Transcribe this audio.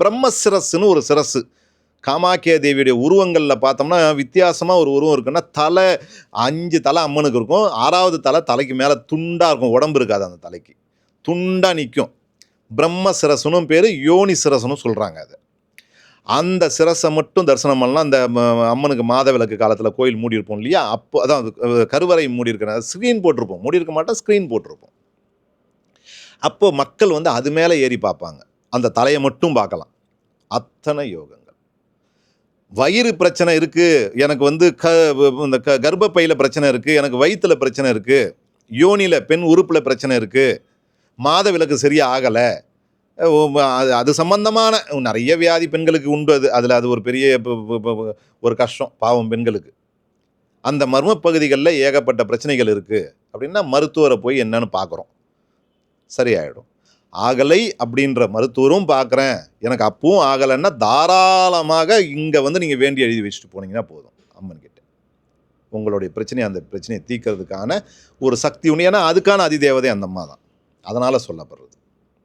பிரம்ம சிரஸ்ன்னு ஒரு சிரசு. காமாக்கியா தேவியுடைய உருவங்களில் பார்த்தோம்னா வித்தியாசமாக ஒரு உருவம் இருக்குன்னா தலை அஞ்சு தலை அம்மனுக்கு இருக்கும். ஆறாவது தலை தலைக்கு மேலே துண்டாக இருக்கும். உடம்பு இருக்காது அந்த தலைக்கு. துண்டாக நிற்கும் பிரம்ம சிரசுனும் பேர் யோனி சிரசனும் சொல்கிறாங்க அது. அந்த சிரசை மட்டும் தரிசனம் பண்ணலாம். அந்த அம்மனுக்கு மாத விளக்கு காலத்தில் கோயில் மூடியிருப்போம் இல்லையா? அப்போ அதான் அது, கருவறை மூடி ஸ்க்ரீன் போட்டிருப்போம். மூடி இருக்க மாட்டோம் ஸ்க்ரீன் போட்டிருப்போம். அப்போது மக்கள் வந்து அது மேலே ஏறி பார்ப்பாங்க. அந்த தலையை மட்டும் பார்க்கலாம். அத்தனை யோகங்கள். வயிறு பிரச்சனை இருக்குது எனக்கு வந்து க இந்த க கர்ப்பப்பையில் பிரச்சனை இருக்குது எனக்கு வயிற்றில் பிரச்சனை இருக்குது யோனியில் பெண் உறுப்பில் பிரச்சனை இருக்குது மாத விளக்கு சரியாக ஆகலை அது அது சம்பந்தமான நிறைய வியாதி பெண்களுக்கு உண்டு அது அதில் அது ஒரு பெரிய ஒரு கஷ்டம் பாவம் பெண்களுக்கு. அந்த மர்ம பகுதிகளில் ஏகப்பட்ட பிரச்சனைகள் இருக்குது அப்படின்னா மருத்துவரை போய் என்னன்னு பார்க்குறோம் சரியாயிடும். ஆகலை அப்படின்ற மருத்துவரும் பார்க்குறேன். எனக்கு அப்பவும் ஆகலைன்னா தாராளமாக இங்கே வந்து நீங்கள் வேண்டி எழுதி வச்சுட்டு போனீங்கன்னா போதும் அம்மன் கிட்ட உங்களுடைய பிரச்சனையை அந்த பிரச்சனையை தீர்க்கறதுக்கான ஒரு சக்தி உண்டு. ஏன்னா அதுக்கான அதிதேவதை அந்த அம்மா தான். அதனால் சொல்லப்படுறது.